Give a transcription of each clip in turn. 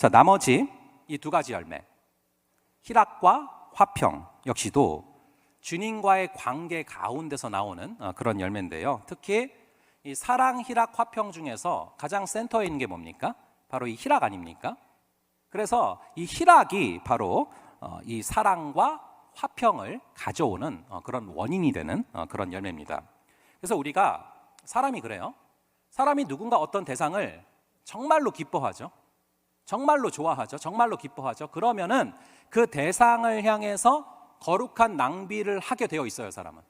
자, 나머지 이 두 가지 열매. 희락과 화평 역시도 주님과의 관계 가운데서 나오는 어, 그런 열매인데요. 특히 이 사랑, 희락, 화평 중에서 가장 센터에 있는 게 뭡니까? 바로 이 희락 아닙니까? 그래서 이 희락이 바로 어, 이 사랑과 화평을 가져오는 어, 그런 원인이 되는 어, 그런 열매입니다. 그래서 우리가 사람이 그래요. 사람이 누군가 어떤 대상을 정말로 기뻐하죠. 정말로 좋아하죠. 정말로 기뻐하죠. 그러면은 그 대상을 향해서 거룩한 낭비를 하게 되어 있어요, 사람은.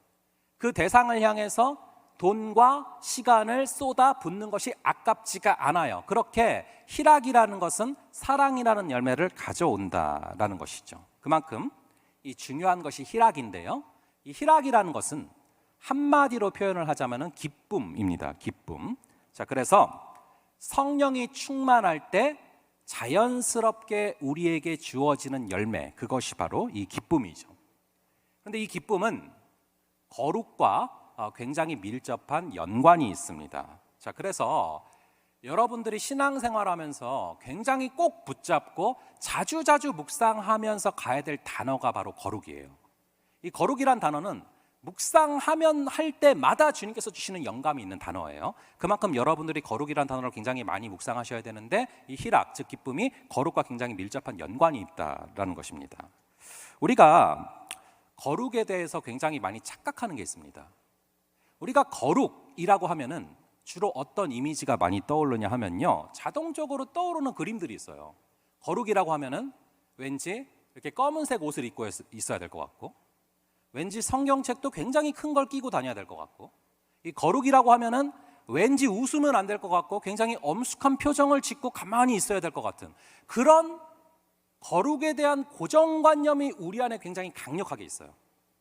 그 대상을 향해서 돈과 시간을 쏟아 붓는 것이 아깝지가 않아요. 그렇게 희락이라는 것은 사랑이라는 열매를 가져온다라는 것이죠. 그만큼 이 중요한 것이 희락인데요. 이 희락이라는 것은 한마디로 표현을 하자면은 기쁨입니다. 기쁨. 자, 그래서 성령이 충만할 때 자연스럽게 우리에게 주어지는 열매, 그것이 바로 이 기쁨이죠. 그런데 이 기쁨은 거룩과 어, 굉장히 밀접한 연관이 있습니다. 자, 그래서 여러분들이 신앙생활 하면서 굉장히 꼭 붙잡고 자주자주 묵상하면서 가야 될 단어가 바로 거룩이에요. 이 거룩이란 단어는 묵상하면 할 때마다 주님께서 주시는 영감이 있는 단어예요. 그만큼 여러분들이 거룩이란 단어를 굉장히 많이 묵상하셔야 되는데 이 희락, 즉 기쁨이 거룩과 굉장히 밀접한 연관이 있다라는 것입니다. 우리가 거룩에 대해서 굉장히 많이 착각하는 게 있습니다. 우리가 거룩이라고 하면은 주로 어떤 이미지가 많이 떠오르냐 하면요. 자동적으로 떠오르는 그림들이 있어요. 거룩이라고 하면은 왠지 이렇게 검은색 옷을 입고 있- 있어야 될 것 같고 왠지 성경책도 굉장히 큰 걸 끼고 다녀야 될 것 같고 이 거룩이라고 하면은 왠지 웃으면 안 될 것 같고 굉장히 엄숙한 표정을 짓고 가만히 있어야 될 것 같은 그런 거룩에 대한 고정관념이 우리 안에 굉장히 강력하게 있어요.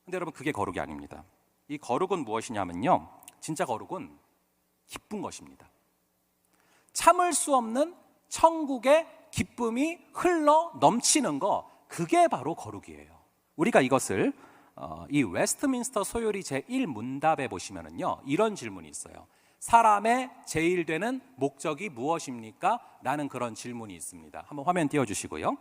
근데 여러분 그게 거룩이 아닙니다. 이 거룩은 무엇이냐면요. 진짜 거룩은 기쁜 것입니다. 참을 수 없는 천국의 기쁨이 흘러 넘치는 거 그게 바로 거룩이에요. 우리가 이것을 어, 이 웨스트민스터 소요리 제1 문답에 보시면은요 이런 질문이 있어요. 사람의 제일 되는 목적이 무엇입니까? 라는 그런 질문이 있습니다. 한번 화면 띄워 주시고요.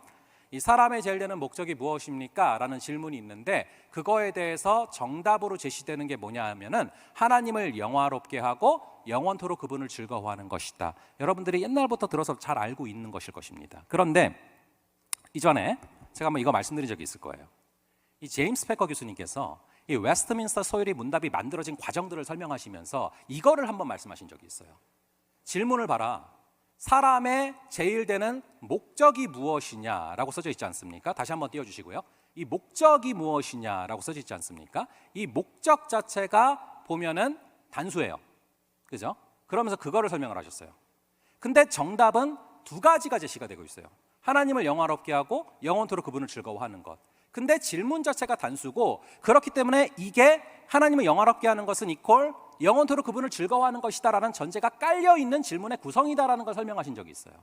이 사람의 제일 되는 목적이 무엇입니까? 라는 질문이 있는데 그거에 대해서 정답으로 제시되는 게 뭐냐 하면은 하나님을 영화롭게 하고 영원토록 그분을 즐거워하는 것이다. 여러분들이 옛날부터 들어서 잘 알고 있는 것일 것입니다. 그런데 이전에 제가 한번 이거 말씀드린 적이 있을 거예요. 이 제임스 패커 교수님께서 이 웨스트민스터 소율이 문답이 만들어진 과정들을 설명하시면서 이거를 한번 말씀하신 적이 있어요. 질문을 봐라. 사람의 제일 되는 목적이 무엇이냐라고 써져 있지 않습니까? 다시 한번 띄워 주시고요. 이 목적이 무엇이냐라고 써져 있지 않습니까? 이 목적 자체가 보면은 단수예요. 그죠? 그러면서 그거를 설명을 하셨어요. 근데 정답은 두 가지가 제시가 되고 있어요. 하나님을 영화롭게 하고 영원토록 그분을 즐거워하는 것. 근데 질문 자체가 단수고 그렇기 때문에 이게 하나님을 영화롭게 하는 것은 이퀄 영원토록 그분을 즐거워하는 것이다라는 전제가 깔려 있는 질문의 구성이다라는 걸 설명하신 적이 있어요.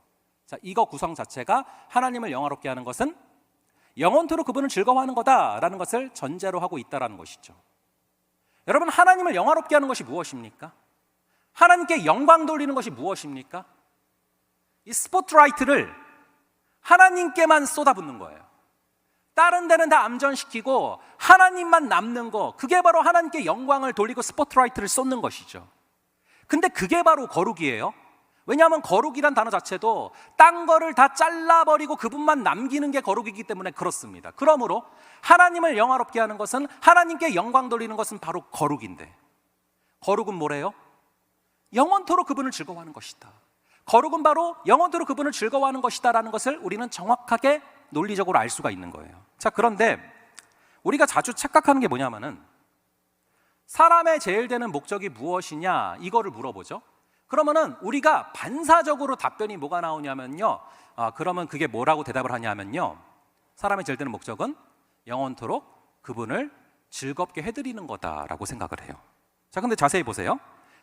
자, 이거 구성 자체가 하나님을 영화롭게 하는 것은 영원토록 그분을 즐거워하는 거다라는 것을 전제로 하고 있다라는 것이죠. 여러분 하나님을 영화롭게 하는 것이 무엇입니까? 하나님께 영광 돌리는 것이 무엇입니까? 이 스포트라이트를 하나님께만 쏟아붓는 거예요. 다른 데는 다 암전시키고 하나님만 남는 거 그게 바로 하나님께 영광을 돌리고 스포트라이트를 쏟는 것이죠. 근데 그게 바로 거룩이에요. 왜냐하면 거룩이란 단어 자체도 딴 거를 다 잘라버리고 그분만 남기는 게 거룩이기 때문에 그렇습니다. 그러므로 하나님을 영화롭게 하는 것은 하나님께 영광 돌리는 것은 바로 거룩인데 거룩은 뭐래요? 영원토록 그분을 즐거워하는 것이다. 거룩은 바로 영원토록 그분을 즐거워하는 것이다라는 것을 우리는 정확하게 논리적으로 알 수가 있는 거예요. 자, 그런데 우리가 자주 착각하는 게 뭐냐면은 사람의 제일 되는 목적이 무엇이냐 이거를 물어보죠. 그러면은 우리가 반사적으로 답변이 뭐가 나오냐면요. 아, 그러면 그게 뭐라고 대답을 하냐면요. 사람의 제일 되는 목적은 영원토록 그분을 즐겁게 해드리는 거다라고 생각을 해요. 자, 근데 자세히 보세요.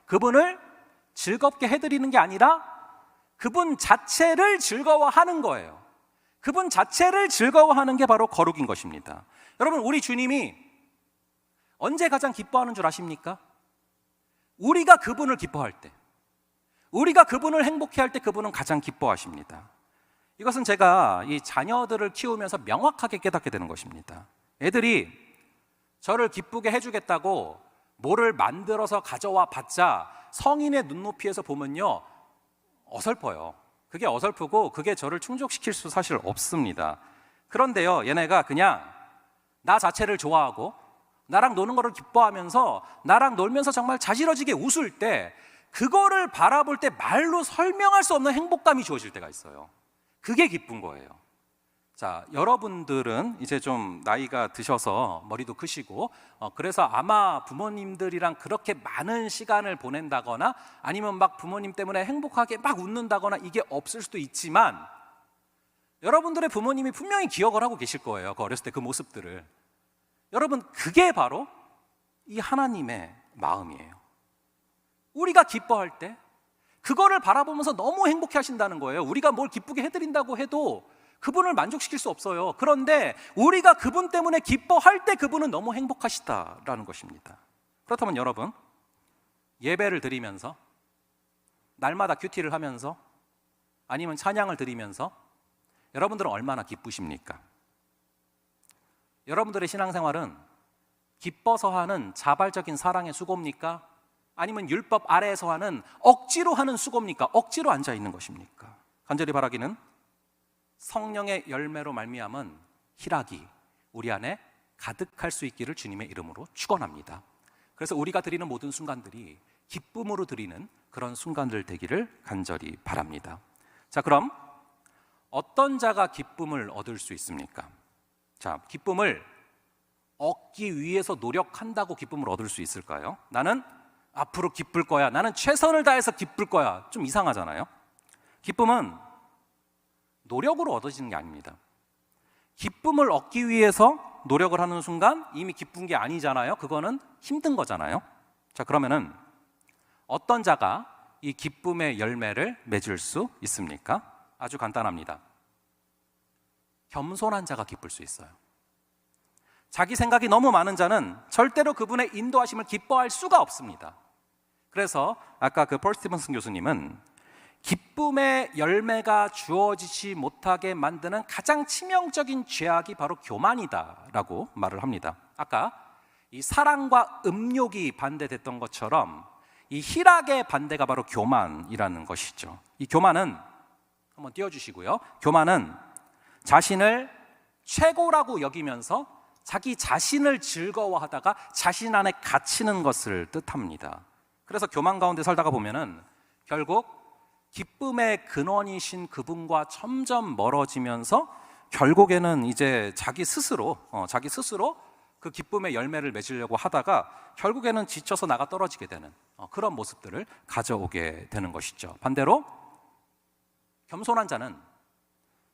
그분을 즐겁게 해드리는 게 아니라 그분 자체를 즐거워하는 거예요. 그분 자체를 즐거워하는 게 바로 거룩인 것입니다. 여러분, 우리 주님이 언제 가장 기뻐하는 줄 아십니까? 우리가 그분을 기뻐할 때. 우리가 그분을 행복해 할 때 그분은 가장 기뻐하십니다. 이것은 제가 이 자녀들을 키우면서 명확하게 깨닫게 되는 것입니다. 애들이 저를 기쁘게 해주겠다고 뭐를 만들어서 가져와 봤자 성인의 눈높이에서 보면요 어설퍼요. 그게 어설프고 그게 저를 충족시킬 수 사실 없습니다. 그런데요, 얘네가 그냥 나 자체를 좋아하고 나랑 노는 거를 기뻐하면서 나랑 놀면서 정말 자지러지게 웃을 때 그거를 바라볼 때 말로 설명할 수 없는 행복감이 주어질 때가 있어요. 그게 기쁜 거예요. 자, 여러분들은 이제 좀 나이가 드셔서 머리도 크시고, 어, 그래서 아마 부모님들이랑 그렇게 많은 시간을 보낸다거나 아니면 막 부모님 때문에 행복하게 막 웃는다거나 이게 없을 수도 있지만 여러분들의 부모님이 분명히 기억을 하고 계실 거예요. 그 어렸을 때 그 모습들을. 여러분, 그게 바로 이 하나님의 마음이에요. 우리가 기뻐할 때 그거를 바라보면서 너무 행복해 하신다는 거예요. 우리가 뭘 기쁘게 해드린다고 해도 그분을 만족시킬 수 없어요. 그런데 우리가 그분 때문에 기뻐할 때 그분은 너무 행복하시다라는 것입니다. 그렇다면 여러분, 예배를 드리면서 날마다 큐티를 하면서 아니면 찬양을 드리면서 여러분들은 얼마나 기쁘십니까? 여러분들의 신앙생활은 기뻐서 하는 자발적인 사랑의 수고입니까? 아니면 율법 아래에서 하는 억지로 하는 수고입니까? 억지로 앉아 있는 것입니까? 간절히 바라기는 성령의 열매로 말미암은 희락이 우리 안에 가득할 수 있기를 주님의 이름으로 축원합니다. 그래서 우리가 드리는 모든 순간들이 기쁨으로 드리는 그런 순간들 되기를 간절히 바랍니다. 자, 그럼 어떤 자가 기쁨을 얻을 수 있습니까? 자, 기쁨을 얻기 위해서 노력한다고 기쁨을 얻을 수 있을까요? 나는 앞으로 기쁠 거야. 나는 최선을 다해서 기쁠 거야. 좀 이상하잖아요. 기쁨은 노력으로 얻어지는 게 아닙니다. 기쁨을 얻기 위해서 노력을 하는 순간 이미 기쁜 게 아니잖아요. 그거는 힘든 거잖아요. 자, 그러면은 어떤 자가 이 기쁨의 열매를 맺을 수 있습니까? 아주 간단합니다. 겸손한 자가 기쁠 수 있어요. 자기 생각이 너무 많은 자는 절대로 그분의 인도하심을 기뻐할 수가 없습니다. 그래서 아까 그폴 스티븐슨 교수님은 기쁨의 열매가 주어지지 못하게 만드는 가장 치명적인 죄악이 바로 교만이다라고 말을 합니다. 아까 이 사랑과 음욕이 반대됐던 것처럼 이 희락의 반대가 바로 교만이라는 것이죠. 이 교만은 한번 띄워 주시고요. 교만은 자신을 최고라고 여기면서 자기 자신을 즐거워하다가 자신 안에 갇히는 것을 뜻합니다. 그래서 교만 가운데 살다가 보면은 결국 기쁨의 근원이신 그분과 점점 멀어지면서 결국에는 이제 자기 스스로 어, 자기 스스로 그 기쁨의 열매를 맺으려고 하다가 결국에는 지쳐서 나가 떨어지게 되는 어, 그런 모습들을 가져오게 되는 것이죠. 반대로 겸손한 자는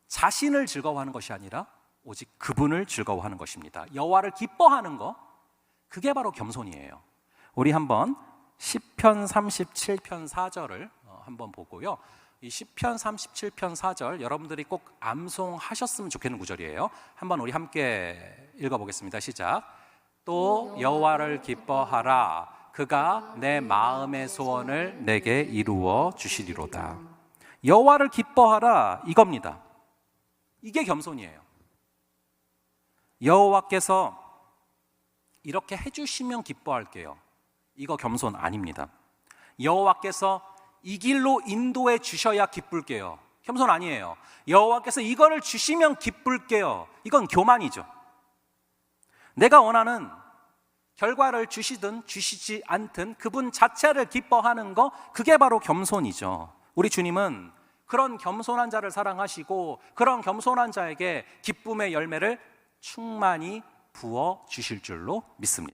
자신을 즐거워하는 것이 아니라 오직 그분을 즐거워하는 것입니다. 여호와를 기뻐하는 거 그게 바로 겸손이에요. 우리 한번 시편 37편 4절을 어, 한번 보고요. 이 시편 37편 4절 여러분들이 꼭 암송하셨으면 좋겠는 구절이에요. 한번 우리 함께 읽어 보겠습니다. 시작. 또 여호와를 기뻐하라 그가 내 마음의 소원을 내게 이루어 주시리로다. 여호와를 기뻐하라 이겁니다. 이게 겸손이에요. 여호와께서 이렇게 해주시면 기뻐할게요. 이거 겸손 아닙니다. 여호와께서 이 길로 인도해 주셔야 기쁠게요. 겸손 아니에요. 여호와께서 이거를 주시면 기쁠게요. 이건 교만이죠. 내가 원하는 결과를 주시든 주시지 않든 그분 자체를 기뻐하는 거 그게 바로 겸손이죠. 우리 주님은 그런 겸손한 자를 사랑하시고 그런 겸손한 자에게 기쁨의 열매를 충만히 부어 주실 줄로 믿습니다.